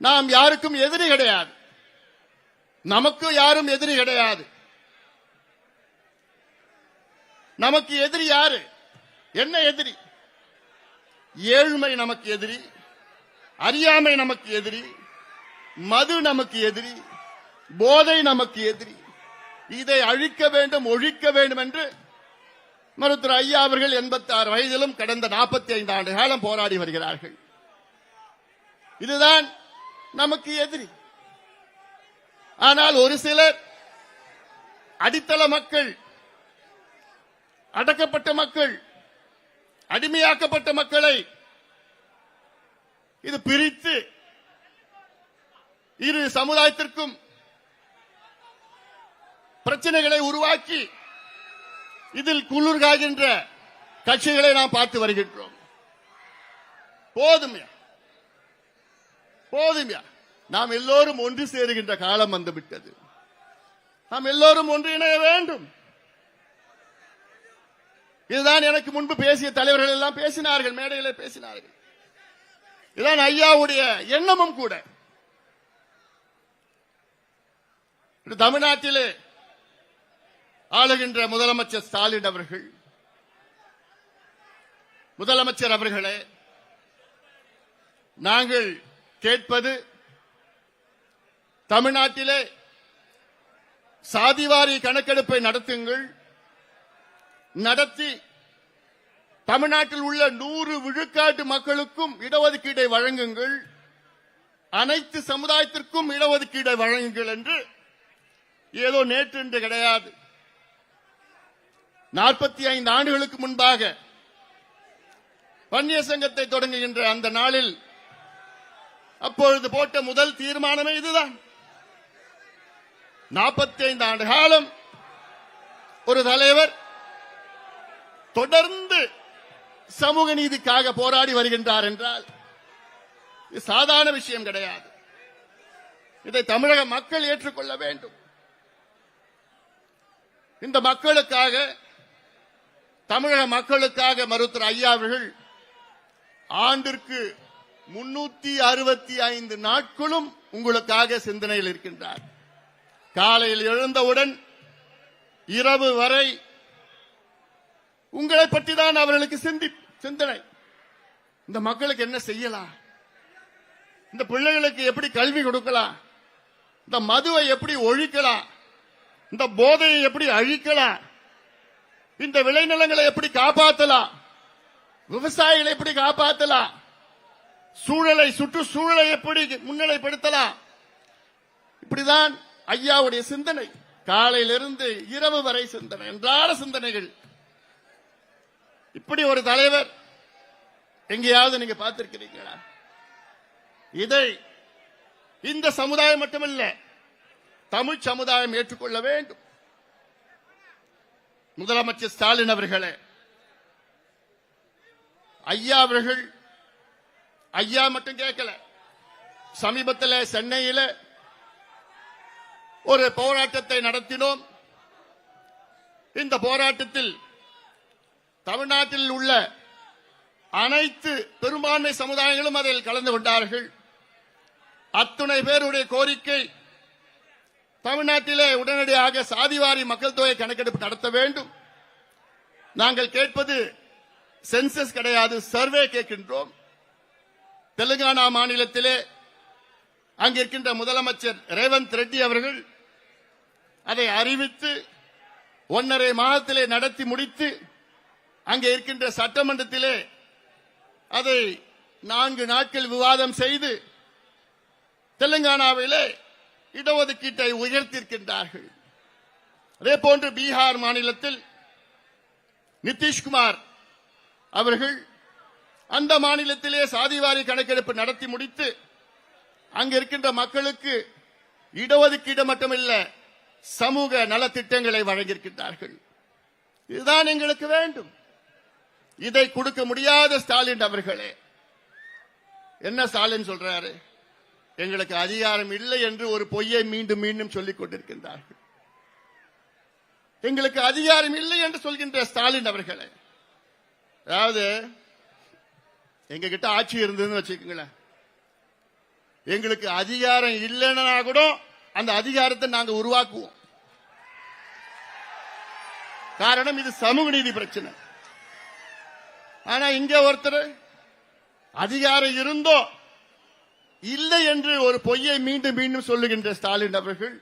நாம் யாருக்கும் எதிரி கிடையாது. நமக்கு யாரும் எதிரி கிடையாது. நமக்கு எதிரி யாரு? என்ன எதிரி? ஏழ்மை நமக்கு எதிரி அறியாமை நமக்கு எதிரி மது நமக்கு எதிரி போதை நமக்கு எதிரி. இதை அழிக்க வேண்டும் ஒழிக்க வேண்டும் என்று மருத்துவர் ஐயா அவர்கள் எண்பத்தி ஆறு வயதிலும் கடந்த நாற்பத்தி ஐந்து ஆண்டு காலம் போராடி வருகிறார்கள். இதுதான் நமக்கு எதிரி. ஆனால் ஒரு சிலர் அடித்தள மக்கள் அடக்கப்பட்ட மக்கள் அடிமையாக்கப்பட்ட மக்களை இது பிரித்து இரு சமுதாயத்திற்கும் பிரச்சனைகளை உருவாக்கி இதில் குளிர்காகின்ற கட்சிகளை நாம் பார்த்து வருகின்றோம். போதும் போதுமையா. நாம் எல்லோரும் ஒன்று சேருகின்ற காலம் வந்துவிட்டது. நாம் எல்லோரும் ஒன்று இணைய வேண்டும். இதுதான் எனக்கு முன்பு பேசிய தலைவர்கள் எல்லாம் பேசினார்கள் மேடையிலே பேசினார்கள். இதுதான் ஐயாவுடைய எண்ணமும் கூட. தமிழ்நாட்டிலே ஆளுகின்ற முதலமைச்சர் ஸ்டாலின் அவர்கள் முதலமைச்சர் அவர்களே நாங்கள் கேட்பது தமிழ்நாட்டிலே சாதிவாரி கணக்கெடுப்பை நடத்துங்கள். நடத்தி தமிழ்நாட்டில் உள்ள நூறு விழுக்காட்டு மக்களுக்கும் இடஒதுக்கீடை வழங்குங்கள். அனைத்து சமுதாயத்திற்கும் இடஒதுக்கீடை வழங்குங்கள் என்று ஏதோ நேற்று என்று கிடையாது. நாற்பத்தி ஐந்து ஆண்டுகளுக்கு முன்பாக வன்னிய சங்கத்தை தொடங்குகின்ற அந்த நாளில் அப்பொழுது போட்ட முதல் தீர்மானமே இதுதான். நாற்பத்தி ஐந்து ஆண்டு காலம் ஒரு தலைவர் தொடர்ந்து சமூக நீதிக்காக போராடி வருகின்றார் என்றால் இது சாதாரண விஷயம் கிடையாது. இதை தமிழக மக்கள் ஏற்றுக்கொள்ள வேண்டும். இந்த மக்களுக்காக தமிழக மக்களுக்காக மருத்துவர் ஐயா அவர்கள் ஆண்டிற்கு முன்னூத்தி அறுபத்தி ஐந்து நாட்களும் உங்களுக்காக சிந்தனையில் இருக்கின்றார். காலையில் எழுந்தவுடன் இரவு வரை உங்களை பற்றி தான் அவர்களுக்கு சிந்தி சிந்தனை. இந்த மக்களுக்கு என்ன செய்யலாம்? இந்த பிள்ளைகளுக்கு எப்படி கல்வி கொடுக்கலாம்? இந்த மதுவை எப்படி ஒழிக்கலாம்? இந்த போதையை எப்படி அழிக்கலாம்? இந்த விளைநிலங்களை எப்படி காப்பாற்றலாம் விவசாயிகளை எப்படி காப்பாற்றலாம் சூழலை சுற்றுச்சூழலை எப்படி முன்னிலைப்படுத்தலாம்? இப்படிதான் ஐயாவுடைய சிந்தனை. காலையிலிருந்து இரவு வரை சிந்தனை என்றால சிந்தனைகள். இப்படி ஒரு தலைவர் எங்கேயாவது நீங்க பார்த்திருக்கிறீங்களா இதை இந்த சமுதாயம் மட்டுமல்ல தமிழ் சமுதாயம் ஏற்றுக்கொள்ள வேண்டும். முதலமைச்சர் ஸ்டாலின் அவர்களே ஐயா அவர்கள் ஐயா மட்டும் கேட்கல. சமீபத்தில் சென்னையில ஒரு போராட்டத்தை நடத்தினோம். இந்த போராட்டத்தில் தமிழ்நாட்டில் உள்ள அனைத்து பெரும்பான்மை சமுதாயங்களும் அதில் கலந்து கொண்டார்கள். அத்துணை பேருடைய கோரிக்கை தமிழ்நாட்டிலே உடனடியாக சாதிவாரி மக்கள் தொகை கணக்கெடுப்பு நடத்த வேண்டும். நாங்கள் கேட்பது சென்சஸ் கிடையாது சர்வே கேட்கின்றோம். தெலுங்கானா மாநிலத்திலே அங்கிருக்கின்ற முதலமைச்சர் ரேவந்த் ரெட்டி அவர்கள் அதை அறிவித்து ஒன்னரை மாதத்திலே நடத்தி முடித்து அங்கே இருக்கின்ற சட்டமன்றத்திலே அதை நான்கு நாட்கள் விவாதம் செய்து தெலுங்கானாவிலே இடஒதுக்கீட்டை உயர்த்திருக்கின்றார்கள் அதே போன்று பீகார் மாநிலத்தில் நிதிஷ்குமார் அவர்கள் அந்த மாநிலத்திலே சாதிவாரி கணக்கெடுப்பு நடத்தி முடித்து அங்க இருக்கின்ற மக்களுக்கு இடஒதுக்கீடு மட்டுமல்ல சமூக நலத்திட்டங்களை வழங்கியிருக்கின்றார்கள். இதுதான் எங்களுக்கு வேண்டும். இதை கொடுக்க முடியாத ஸ்டாலின் அவர்களே. என்ன ஸ்டாலின் சொல்றாரு? எங்களுக்கு அதிகாரம் இல்லை என்று ஒரு பொய்யை மீண்டும் மீண்டும் சொல்லிக் கொண்டிருக்கின்றார்கள். எங்களுக்கு அதிகாரம் இல்லை என்று சொல்கின்ற ஸ்டாலின் அவர்களே. அதாவது எங்க கிட்ட ஆட்சி இருந்ததுன்னு வச்சுக்கோங்களேன். எங்களுக்கு அதிகாரம் இல்லைன்னா கூட அந்த அதிகாரத்தை நாங்க உருவாக்குவோம். காரணம் இது சமூக நீதி பிரச்சனை. ஆனா இங்க ஒருத்தர் அதிகாரம் இருந்தோ இல்லை என்று ஒரு பொய்யை மீண்டும் மீண்டும் சொல்லுகின்ற ஸ்டாலின் அவர்கள்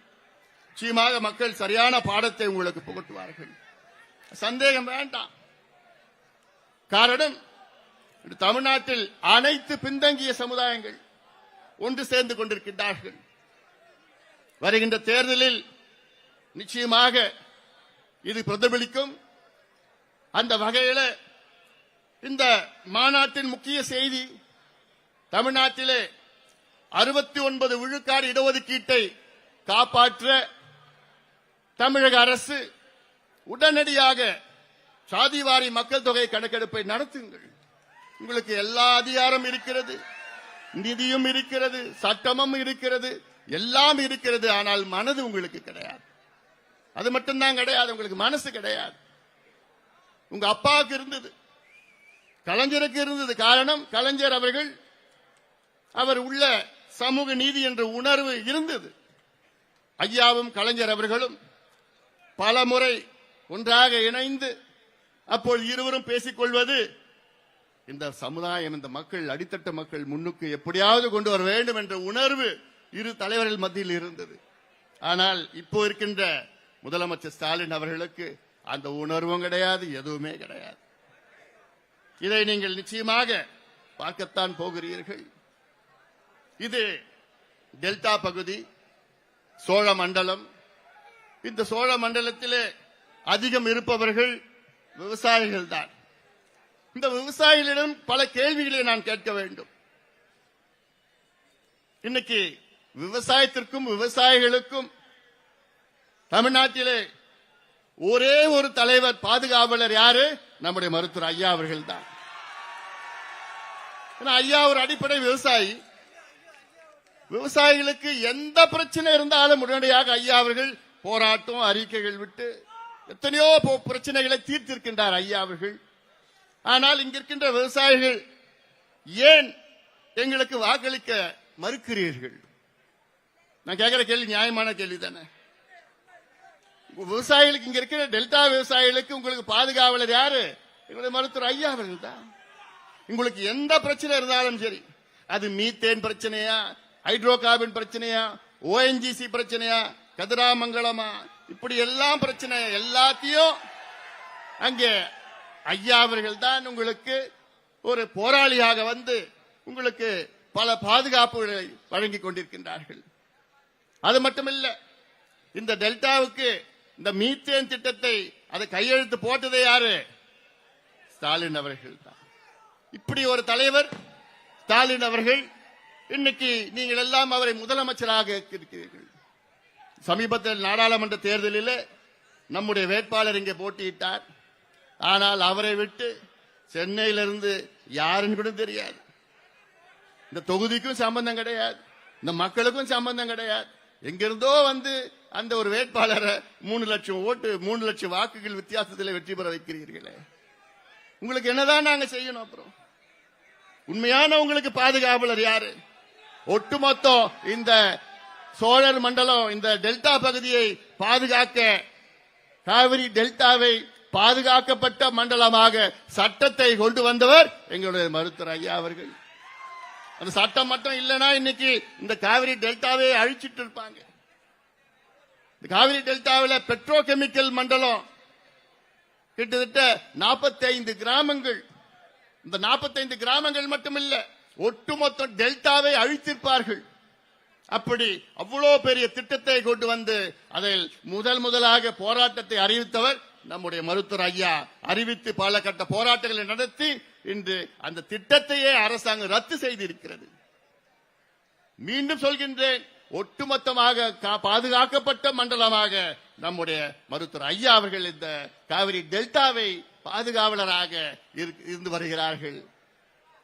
நிச்சயமாக மக்கள் சரியான பாடத்தை உங்களுக்கு புகட்டுவார்கள். சந்தேகம் வேண்டாம். காரணம் தமிழ்நாட்டில் அனைத்து பின்தங்கிய சமுதாயங்கள் ஒன்று சேர்ந்து கொண்டிருக்கின்றார்கள். வருகின்ற தேர்தலில் நிச்சயமாக இது பிரதிபலிக்கும். அந்த வகையில இந்த மாநாட்டின் முக்கிய செய்தி தமிழ்நாட்டிலே அறுபத்தி ஒன்பது விழுக்காடு இடஒதுக்கீட்டை காப்பாற்ற தமிழக அரசு உடனடியாக சாதிவாரி மக்கள் தொகை கணக்கெடுப்பை நடத்துங்கள். உங்களுக்கு எல்லா அதிகாரம் இருக்கிறது. நிதியும் இருக்கிறது சட்டமும் இருக்கிறது எல்லாம் இருக்கிறது. ஆனால் மனது உங்களுக்கு கிடையாது. அது மட்டும்தான் கிடையாது. உங்களுக்கு மனசு கிடையாது. உங்க அப்பாவுக்கு இருந்தது. கலைஞருக்கு இருந்தது. காரணம் கலைஞர் அவர்கள் அவர் உள்ள சமூக நீதி என்ற உணர்வு இருந்தது. ஐயாவும் கலைஞர் அவர்களும் பல முறை ஒன்றாக இணைந்து அப்போது இருவரும் பேசிக்கொள்வது இந்த சமுதாயம் இந்த மக்கள் அடித்தட்ட மக்கள் முன்னுக்கு எப்படியாவது கொண்டு வர வேண்டும் என்ற உணர்வு இரு தலைவர்கள் மத்தியில் இருந்தது. ஆனால் இப்போ இருக்கின்ற முதலமைச்சர் ஸ்டாலின் அவர்களுக்கு அந்த உணர்வும் கிடையாது எதுவுமே கிடையாது. இதை நீங்கள் நிச்சயமாக பார்க்கத்தான் போகிறீர்கள். இது டெல்டா பகுதி சோழ மண்டலம். இந்த சோழ மண்டலத்திலே அதிகம் இருப்பவர்கள் விவசாயிகள் தான் இந்த விவசாயிகளிடம் பல கேள்விகளை நான் கேட்க வேண்டும். இன்னைக்கு விவசாயத்திற்கும் விவசாயிகளுக்கும் தமிழ்நாட்டிலே ஒரே ஒரு தலைவர் பாதுகாவலர் யாரு? நம்முடைய மருத்துவர் ஐயா அவர்கள் தான் ஐயா ஒரு அடிப்படை விவசாயி. விவசாயிகளுக்கு எந்த பிரச்சனை இருந்தாலும் உடனடியாக ஐயா அவர்கள் போராட்டம் அறிக்கைகள் விட்டு எத்தனையோ பிரச்சனைகளை தீர்த்திருக்கின்றார் ஐயா அவர்கள். ஆனால் இங்கிருக்கின்ற விவசாயிகள் ஏன் எங்களுக்கு வாக்களிக்க மறுக்கிறீர்கள்? நான் கேட்கிற கேள்வி நியாயமான கேள்வி தானே விவசாயிகளுக்கு இங்க இருக்கிற டெல்டா விவசாயிகளுக்கு உங்களுக்கு பாதுகாவலர் யாரு? எங்களுடைய மருத்துவர் ஐயா அவர்கள் தான். உங்களுக்கு எந்த பிரச்சனை இருந்தாலும் சரி அது மீத்தேன் பிரச்சனையா ஹைட்ரோ கார்பன் பிரச்சனையா ஓஎன்ஜிசி பிரச்சனையா கதிராமங்கலமா இப்படி எல்லாம் பிரச்சனை எல்லாத்தையும் அங்கே ஐயா அவர்கள் தான் உங்களுக்கு ஒரு போராளியாக வந்து உங்களுக்கு பல பாதுகாப்புகளை வழங்கிக் கொண்டிருக்கின்றார்கள். அது மட்டுமல்ல இந்த டெல்டாவுக்கு இந்த மீத்தேன் திட்டத்தை அதை கையெழுத்து போட்டதே யாரு? ஸ்டாலின் அவர்கள் தான் இப்படி ஒரு தலைவர் ஸ்டாலின் அவர்கள் இன்னைக்கு நீங்கள் எல்லாம் அவரை முதலமைச்சராக இருக்கிறீர்கள். சமீபத்தில் நாடாளுமன்ற தேர்தலில் நம்முடைய வேட்பாளர் இங்கே போட்டியிட்டார். ஆனால் அவரை விட்டு சென்னையிலிருந்து யாருன்னு கூட தெரியாது. இந்த தொகுதிக்கும் சம்பந்தம் கிடையாது. இந்த மக்களுக்கும் சம்பந்தம் கிடையாது. எங்கிருந்தோ வந்து அந்த ஒரு வேட்பாளரை மூணு லட்சம் ஓட்டு மூணு லட்சம் வாக்குகள் வித்தியாசத்தில் வெற்றி பெற வைக்கிறீர்களே. உங்களுக்கு என்னதான் நாங்க செய்யணும் அப்புறம்? உண்மையான உங்களுக்கு பாதுகாவலர் யாரு? ஒட்டுமொத்தம் இந்த சோழர் மண்டலம் இந்த டெல்டா பகுதியை பாதுகாக்க காவிரி டெல்டாவை பாதுகாக்கப்பட்ட மண்டலமாக சட்டத்தை கொண்டு வந்தவர் எங்களுடைய மருத்துவர் ஐயா அவர்கள். அந்த சட்டம் மட்டும் இல்லைன்னா இன்னைக்கு இந்த காவிரி டெல்டாவே அழிச்சிட்டு இருப்பாங்க. இந்த காவிரி டெல்டாவில் பெட்ரோ கெமிக்கல் மண்டலம் கிட்டத்தட்ட 45 கிராமங்கள். இந்த 45 கிராமங்கள் மட்டுமில்ல ஒட்டுமொத்த டெல்டாவை அழித்திருப்பார்கள். அப்படி அவ்வளோ பெரிய திட்டத்தை கொண்டு வந்து அதில் முதல் முதலாக போராட்டத்தை அறிவித்தவர் நம்முடைய மருத்துவர் ஐயா அறிவித்து பல கட்ட போராட்டங்களை நடத்தி இன்று அந்த திட்டத்தையே அரசாங்கம் ரத்து செய்திருக்கிறது. மீண்டும் சொல்கின்றேன் ஒட்டுமொத்தமாக கா- பாதுகாக்கப்பட்ட மண்டலமாக நம்முடைய மருத்துவர் ஐயா அவர்கள் இந்த காவிரி டெல்டாவை பாதுகாவலராக இருந்து வருகிறார்கள்.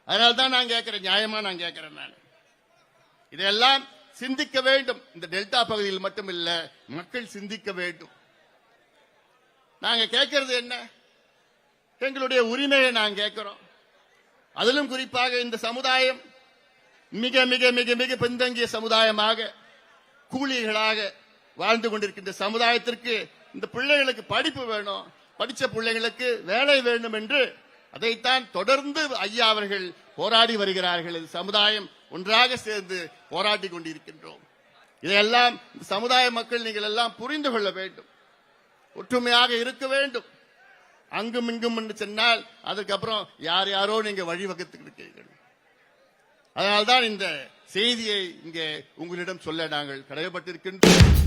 அதனால்தான் நான் கேட்கிறேன் நியாயமா நான் கேட்கிறேன் நான். இதெல்லாம் சிந்திக்க வேண்டும். இந்த டெல்டா பகுதியில் மட்டும் இல்ல மக்கள் சிந்திக்க வேண்டும். நாங்க கேட்கறது என்ன? எங்களுடைய உரிமையை நாங்க கேட்கிறோம் அதிலும் குறிப்பாக இந்த சமுதாயம் மிக மிக மிக மிக பின்தங்கிய சமுதாயமாக கூலிகளாக வாழ்ந்து கொண்டிருக்கின்ற சமுதாயத்திற்கு இந்த பிள்ளைகளுக்கு படிப்பு வேணும் படிச்ச பிள்ளைகளுக்கு வேலை வேண்டும் என்று அதைத்தான் தொடர்ந்து ஐயா அவர்கள் போராடி வருகிறார்கள். சமுதாயம் ஒன்றாக சேர்ந்து போராடி கொண்டிருக்கின்றோம். இதையெல்லாம் சமுதாய மக்கள் நீங்கள் எல்லாம் புரிந்து கொள்ள வேண்டும். ஒற்றுமையாக இருக்க வேண்டும். அங்கும் இங்கும் என்று சொன்னால் அதுக்கப்புறம் யார் யாரோ நீங்க வழிவகுத்து இருக்கீர்கள். அதனால்தான் இந்த செய்தியை இங்கே உங்களிடம் சொல்ல நாங்கள் கடமைப்பட்டிருக்கின்றோம்